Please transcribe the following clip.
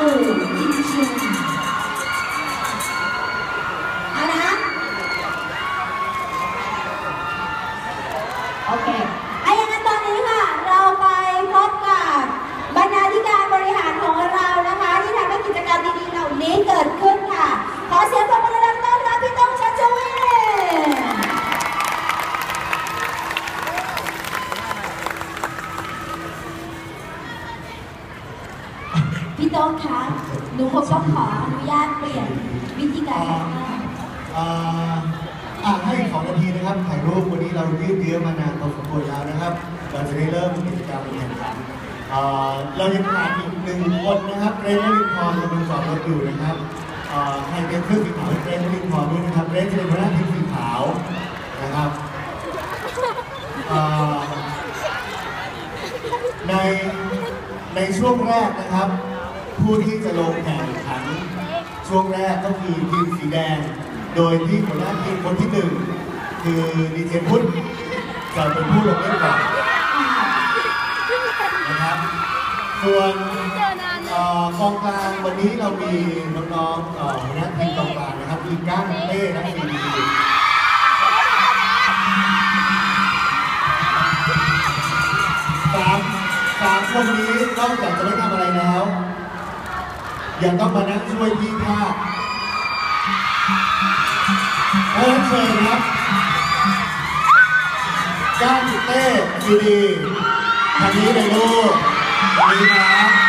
สู่ที่เอาละโอเคไอ้ยังงั้นตอนนี้ค่ะ เราไปพบกับบรรณาธิการบริหารของเรานะคะ ที่ทำให้กิจกรรดีๆเหล่านี้เกิดขึ้นค่ะ ขอเสียงปรบมือดังต้อนรัพี่ต้องชัวี พี่โต๊ะคะหนูคงต้องขออนุญาตเปลี่ยนวิธีการให้ขอนาทีนะครับ ถ่ายรูปวันนี้เรายืดเยื้อมานานพอสมควรแล้วนะครับ เราจะได้เริ่มกิจกรรมแข่งขันอ่าเรายังขาดอีกหนึ่งคนนะครับเรนนิลินพรกำลัสอบรถอยู่นะครับให้เป็นเครื่องสีขาวเรนนิลินพรด้วยนะครับเรนจะเป็นพนักงานสีขาวนะครับในในช่วงแรกนะครับ ผู้ที่จะลงแข่งขัน ช่วงแรกก็คือทีมสีแดง โดยที่หัวหน้าทีมคนที่หนึ่งคือดีเจพุทธจะเป็นผู้ลงเล่นก่อนนะครับ ส่วนกองกลางวันนี้เรามีน้องๆหัวหน้าทีมกองกลางนะครับมีก้างเต้และซีดีสามสามคนนี้นอกจากจะไม่ทำอะไรแล้ว อย่าต้องมานั่งช่วยพี่ภาคเชิญเชิญครับก้าวเต้ดีดีทางนี้เลยลูกดีนะ